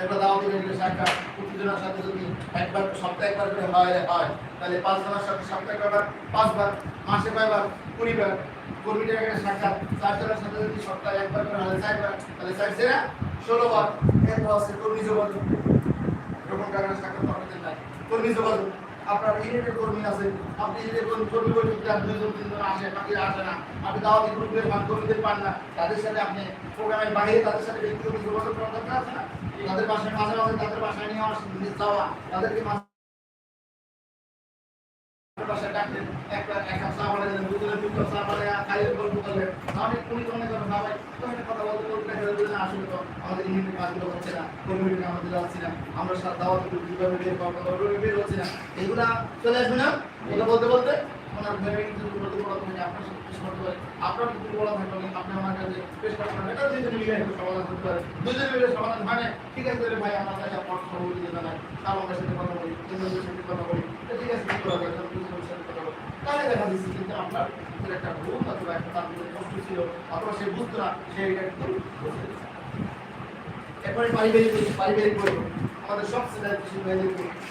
একবার দাওয়াত দিলে সাক্ষাৎ প্রতিজনের সাথে যদি একবার, সপ্তাহে একবার করে হয় হয়, তাহলে পাঁচ জনের সাথে সপ্তাহে কয়বার? পাঁচবার, মাসে কয়বার? কুড়িবার। কর্মীদের একটা সাক্ষাৎ, চার জনের সাথে যদি সপ্তাহে একবার করে হয় চারবার, তাহলে চার সেরা ষোলো বার এরপর আছে কর্মী যোগাযোগ। এরকম কারণে সাক্ষাৎ আপনাদের নাই কর্মী যোগাযোগ। আপনার ইউনিটের কর্মী আছে, আপনি ইউনিটের কর্মী কর্মী বৈঠক দেন দুইজন তিনজন আসে, বাকিরা আসে না, আপনি দাওয়াতি গ্রুপের কর্মীদের পান না তাদের সাথে আপনি প্রোগ্রামের বাইরে তাদের সাথে ব্যক্তিগত যোগাযোগ করার দরকার আছে না? তাদের বাসায় মাঝে মাঝে তাদের বাসায় নিয়ে আসা যাওয়া। তাদেরকে আমরা এগুলা চলে না? বলতে বলতে? ওনার ভেবে কিন্তু বলতে বলা তুমি আপনার পেশ করতে পারে। আপনার কিন্তু বলা থাকবে আপনি আমার কাছে পেশ করতে পারেন। এটা দুজনে মিলে একটা সমাধান করতে পারে দুজনে মিলে সমাধান মানে ঠিক আছে রে ভাই, আমার কাছে আপনার সহযোগী দিতে না তার আমার সাথে কথা বলি তিনজনের সাথে কথা বলি। ঠিক আছে কি করা যায় দুজনের সাথে কথা বলি। তাহলে দেখা যাচ্ছে কিন্তু আপনার একটা ভুল অথবা একটা তার কষ্ট ছিল, অথবা সে বুঝতো না এটা একটু বুঝতে। এরপরে পারিবারিক পারিবারিক বই আমাদের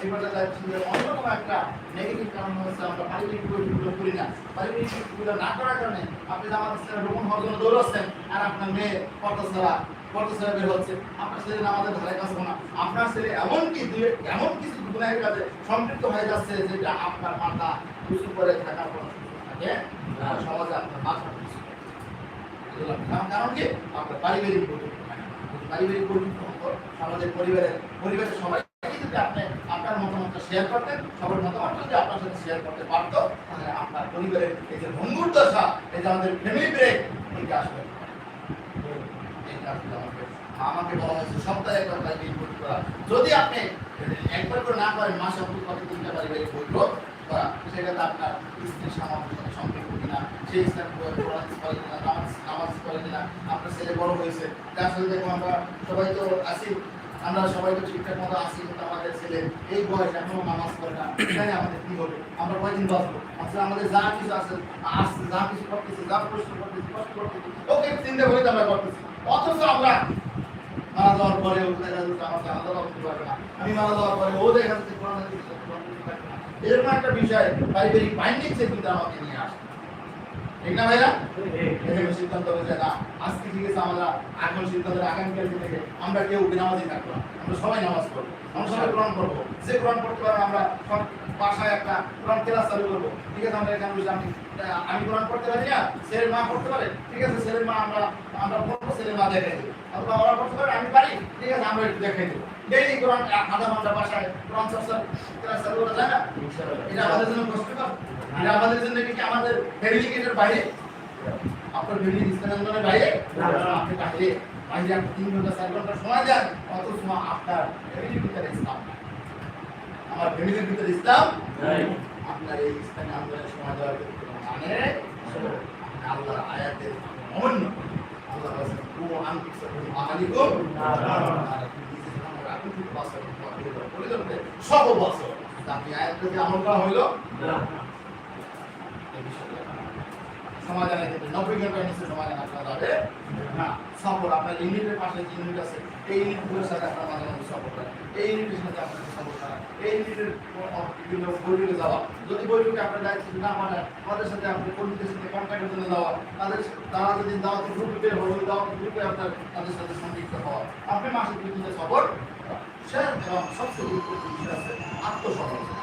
এই পর্যায়ে দায়িত্বশীলের অন্যতম একটা করি না। পারিবারিক কারণে আপনি জন্য দৌড়াচ্ছেন আর আপনার মেয়ে পর্দা ছাড়া বের হচ্ছে। আপনার ছেলে আমাদের ধারে কাছে না। আপনার ছেলে এমন কি এমন কিছু গুণের সম্পৃক্ত হয়ে যাচ্ছে যেটা আপনার মাথা উঁচু করে থাকার থাকে। সমাজে আপনার মাথা কারণ- কি? আপনার পারিবারিক বই পারিবারিক হতো পরিবারের পরিবারের সবাই যদি আপনি আপনার মতামতটা শেয়ার করতেন সবার মতামত যদি আপনার সাথে শেয়ার করতে পারতো, তাহলে আপনার পরিবারের এই যে ভঙ্গুর দশা, এই যে আমাদের ফ্যামিলি ব্রেক আসবে না। এইটা আমাকে আমাকে বলা হয়েছে, সপ্তাহে একবার পারিবারিক বই করা যদি আপনি একবার করে না করেন, মাসে অন্তত কত তিনটা পারিবারিক বই করা সেটাতে আপনার স্ত্রীর সাথে সম্পর্ক ছেলে বড় হয়েছে। আমরা সবাই তো আছি, আমরা সবাই তো এই বয়স নামাজ আমরা আমাদের ওকে আমরা পরে আলাদা আমি মারা যাওয়ার পরে ও দেখা যাচ্ছে এরকম একটা বিষয় পারিবারিক বাইন্ডিং সে কিন্তু আমাকে নিয়ে আসে। আমরা সবাই নামাজ পড়ব। আমরা সবাই যে চালু করব। এখানে আমি আমি পড়তে পারি মা পড়তে পারে। ঠিক আছে, ছেলের মা আমরা আমরা পড়ব, ছেলের পড়তে পারে, আমি পারি। ঠিক আছে, আমরা দেখাই দেবো। ডেইলি কোরআন, আধা ঘণ্টা বাসায় কোরআন চালু করা যায় না? আমাদের এটা আমাদের জন্য কি আমাদের ফ্যামিলিকেটের বাইরে? আপনার ফ্যামিলি ইসলামের বাইরে? আপনি বাইরে বাইরে আপনি তিন ঘণ্টা চার ঘণ্টা সময় দেন অত সময় আপনার ফ্যামিলির ভিতরে ইসলাম আমার ফ্যামিলির ভিতরে ইসলাম আপনার এই ইসলামী আন্দোলনের সময় দেওয়ার মানে আল্লাহর আয়াতের অমান্য আল্লাহ সব বছর আপনি আয়াত যদি আমল করা হইল? সমাধানের ক্ষেত্রে নব্বই ঘণ্টার নিচে সমাধান আপনার যাবে না সফর আপনার ইউনিটের পাশে যে ইউনিট আছে এই ইউনিটগুলোর সাথে আপনার মাঝে মাঝে করেন এই ইউনিটের সাথে আপনাকে সফর করা এই ইউনিটের বিভিন্ন বৈঠকে যাওয়া যদি বৈঠকে আপনার দায়িত্ব না মানে আমাদের সাথে আপনি কর্মীদের সাথে কন্ট্যাক্টের জন্য যাওয়া তাদের তারা যদি দাওয়াত গ্রুপে বের হবে দাওয়াত গ্রুপে আপনার তাদের সাথে সম্পৃক্ত হওয়া আপনি মাসে দুই দিনে সফর সে সবচেয়ে গুরুত্বপূর্ণ আছে আত্মসমালোচনা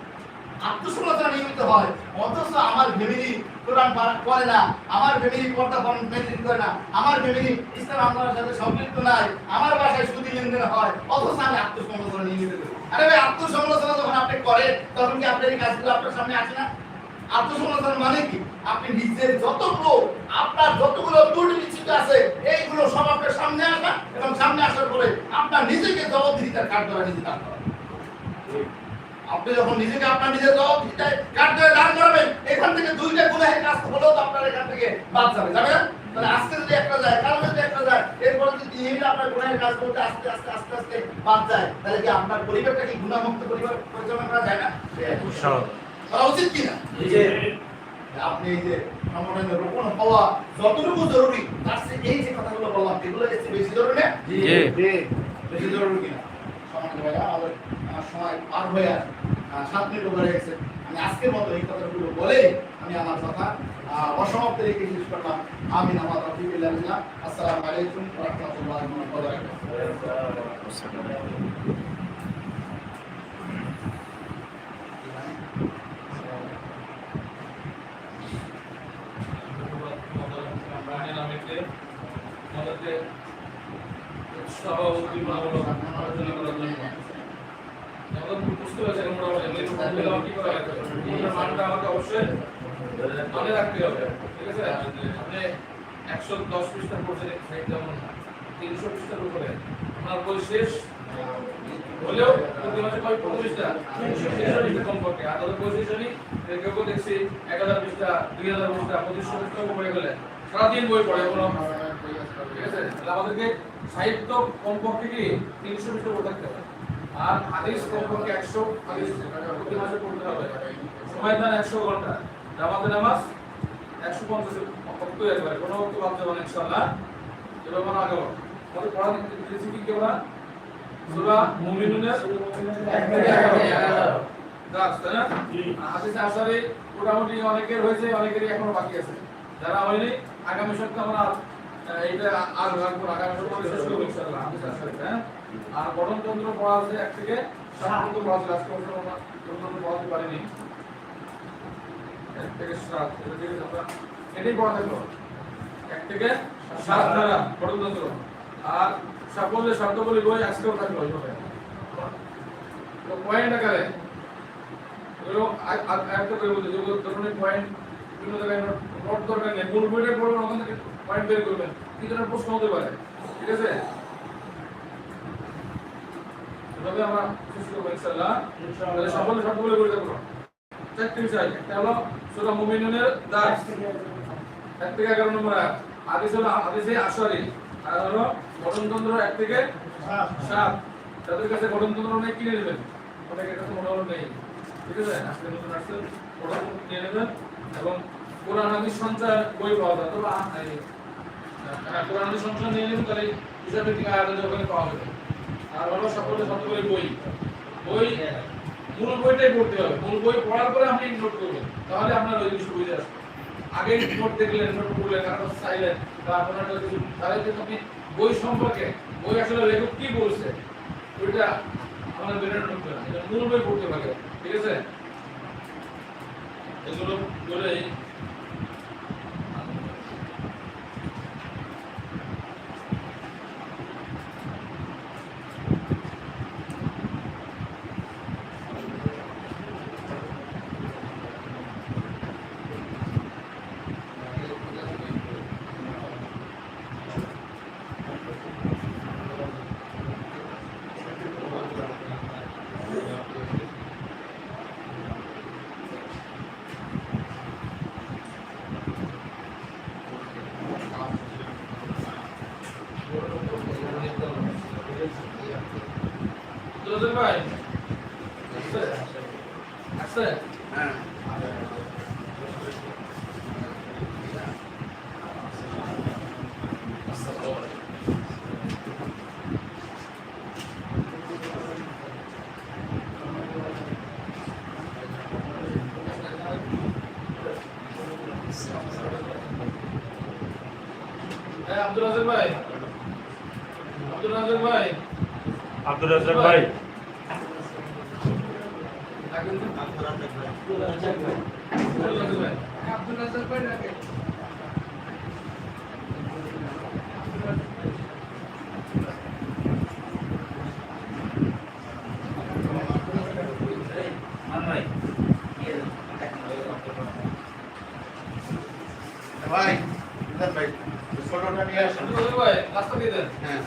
আত্মসমালোচনা নিয়মিত হয়। অথচ আমার ফ্যামিলি কোরআন করে না, আমার ফ্যামিলি পর্দা মেনটেন করে না, আমার ফ্যামিলি ইসলাম আন্দোলনের সাথে সম্পৃক্ত নাই, আমার বাসায় সুদি লেনদেন হয়, অথচ আমি আত্মসমালোচনা নিয়মিত আরে ভাই আত্মসমালোচনা যখন আপনি করেন, তখন কি আপনার এই কাজগুলো আপনার সামনে আসে না? আত্মসমালোচনা মানে কি? আপনি নিজের যতগুলো, আপনার যতগুলো ত্রুটি আছে, এইগুলো সব আপনার সামনে আসা এবং সামনে আসার পরে আপনার নিজেকে জবাবদিহিতার কাঠ করা নিজে কাঠ করা আপনি যখন নিজেকে আপনার নিজের দাঁড় করাবেন এখান থেকে দুইটা গুনাহের কাজ হলেও তো আপনার এখান থেকে বাদ যাবে যাবে না? তাহলে আজকে যদি একটা যায় কালকে যদি একটা যায় এরপরে যদি তিন আপনার গুনাহের কাজ করতে আস্তে আস্তে আস্তে আস্তে বাদ যায় তাহলে কি আপনার পরিবারটা কি গুণামুক্ত পরিবার পরিচালনা করা যায় না? করা উচিত কিনা আপনি এই যে সংগঠনের রোপণ হওয়া যতটুকু জরুরি তার চেয়ে এই যে কথাগুলো বললাম এগুলো বেশি জরুরি না? বেশি জরুরি কিনা সময় পার হয়ে আহ, সাত মিনিট আমি আজকের মতো এই কথাগুলো বলে আমি আমার কথা অসমাপ্ত রেখে শেষ করলাম। আমি আমার রফিকুল্লাহ আসসালামু আলাইকুম রাহমাতুল্লাহি ওয়া বারাকাতুহু আমাদেরকে সভাপতি মহামূলক আলোচনা করার জন্য আমাদের বুঝতে পারছি আমরা মোটামুটি কিন্তু বলতে গেলে কি করা লাগবে ওটার মানটা আমাকে অবশ্যই মনে রাখতে হবে, ঠিক আছে? আপনি একশো দশ পৃষ্ঠার পড়ছে যেমন তিনশো পৃষ্ঠার উপরে। আপনার বই শেষ, হলেও প্রতি মাসে কয় পৃষ্ঠা তিনশো পৃষ্ঠা কমপক্ষে আর তাদের বই শেষ হয়নি কেউ কেউ দেখছি এক হাজার পৃষ্ঠা, দুই হাজার পৃষ্ঠা, পঁচিশশো পৃষ্ঠা পড়ে গেলে সারাদিন বই পড়ে কোনো ঠিক আছে? তাহলে আমাদেরকে সাহিত্য কমপক্ষে কি তিনশো পৃষ্ঠা পড়ে থাকতে হবে? আর হাদিস কমপক্ষে একশো, হাদিস প্রতি মাসে পড়তে হবে। সময় দেন একশো ঘণ্টা। জামাতে নামাজ একশো পঞ্চাশ অক্ট একবারে কোনো অক্ট বাদ যাবে না ইনশাল্লাহ এবার মানে আগে আমাদের পড়া দিচ্ছি কি কেবল সূরা মুমিনুনের এক থেকে এগারো। দাস তাই না? হাদিস আসারে মোটামুটি অনেকের হয়েছে অনেকেরই এখনও বাকি আছে। যারা হয়নি আগামী সপ্তাহে আমরা এইটা আর রাখব আগামী সপ্তাহে শেষ করব ইনশাআল্লাহ হাদিস আসারে হ্যাঁ আর গঠনতন্ত্র পড়া আছে এক থেকে সাত পর্যন্ত পড়া আছে গঠনতন্ত্র পড়াতে পারিনি। বই পয়েন্ট বিভিন্ন দরকার নেই মূল বইটা পড়বেন ওখান থেকে পয়েন্ট বের করবেন। কি ধরনের প্রশ্ন হতে পারে, ঠিক আছে? এভাবে আমরা শেষ করব, ইনশাআল্লাহ। সাফল্যের শব্দগুলো দেবো। চারটি বিষয় একটা হলো সূরা মুমিনুনের দাস। এক থেকে এগারো নম্বর আয়াত হাদিস হলো হাদিসে আশারি আর হলো গঠনতন্ত্র এক থেকে সাত। তাদের কাছে গঠনতন্ত্র নেই কিনে নেবেন। অনেকের কাছে মনোবল নেই। ঠিক আছে? আজকে নতুন আসছে গঠনতন্ত্র নিয়ে নেবেন এবং কোরআন হাদিস সঞ্চয় বই পাওয়া যায়। তবে হ্যাঁ, কোরআন হাদিস সঞ্চয় নিয়ে নেবেন তাহলে হিসাবে থেকে আয়াত ওখানে পাওয়া যাবে। আর হলো সকলের শব্দগুলি বই। বই মূল বইটাই পড়তে হবে। মূল বই পড়ার পরে আপনি নোট করবেন। তাহলে আপনার ওই বুঝে আসবে। আগে নোট দেখলেন নোট করলেন, তারপর চাইলেন বা আপনার কিছু তাহলে কিন্তু আপনি বই সম্পর্কে বই আসলে লেখক কি বলছে, ওইটা আমাদের বেরোনো ঢুকবে না। এটা মূল বই পড়তে পারে ঠিক আছে? এগুলো বলে রোজন ভাই? আছে? হ্যাঁ। হ্যাঁ, ভাই। আব্দুল রাজাক ভাই। আব্দুল রাজাক ভাই। ভাই ভাই নিয়ে আসুন ভাই রাস্তা দিয়ে দেন হ্যাঁ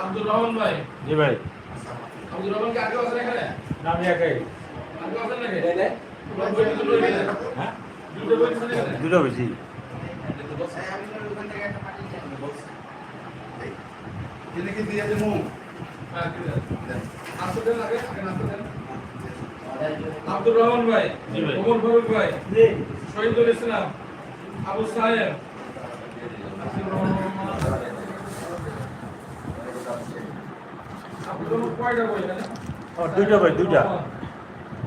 আব্দুর রহমান ভাই জি ভাই আব্দুর রহমান কি আগে আছেন এখানে নাম একাই আগে আছেন নাকি বই দুটো রয়ে গেছে। হ্যাঁ দুটো বই দিছেন এখানে? দুটো বেশি তিনি কি দিয়ে দেবো। আব্দুর রহমান ভাই জি ভাই। ওমর ফারুক ভাই জি শহীদুল ইসলাম আবু সাহেব দুইটা ভাই দুইটা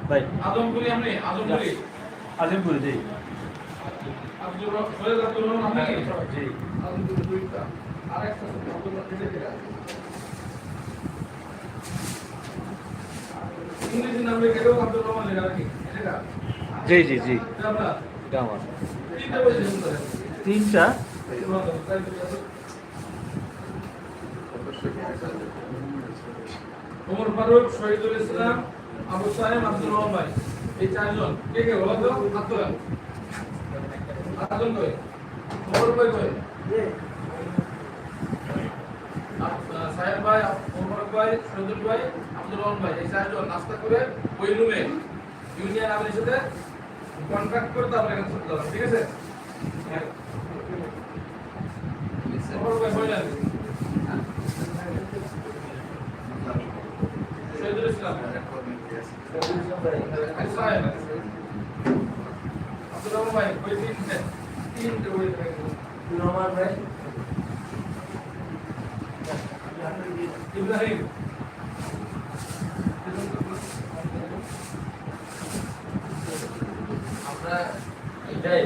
ভাই আজমপুরি আপনি আজমপুরি আজিমপুর জি আব্দুর রহ- রহমান আপনি জি আজমপুরি দুইটা আব্দুল জি জি জি। আমার তিনটা ওমর ফারুক শহীদুল ইসলাম আবু সাহেব আব্দুর রহমান এই চারজন। কে কে? বলো তো তোলেন হাতজন কই? ওমর কই আপ- সাহেব ভাই ওমর ভাই শহীদুল ভাই, আব্দুর রহমান ভাই, এই চারজন নাস্তা করে ওই রুমে ইউনিয়ন আমিনের সাথে কন্ট্রাক্ট করে তারপরে এখানে চলে যাবেন ঠিক আছে? ভাই শহীদুল ইসলাম। আব্দুর রহমান ভাই, ওই তিনটে। তিনটে ওই ইব্রাহিম। আমরা এটাই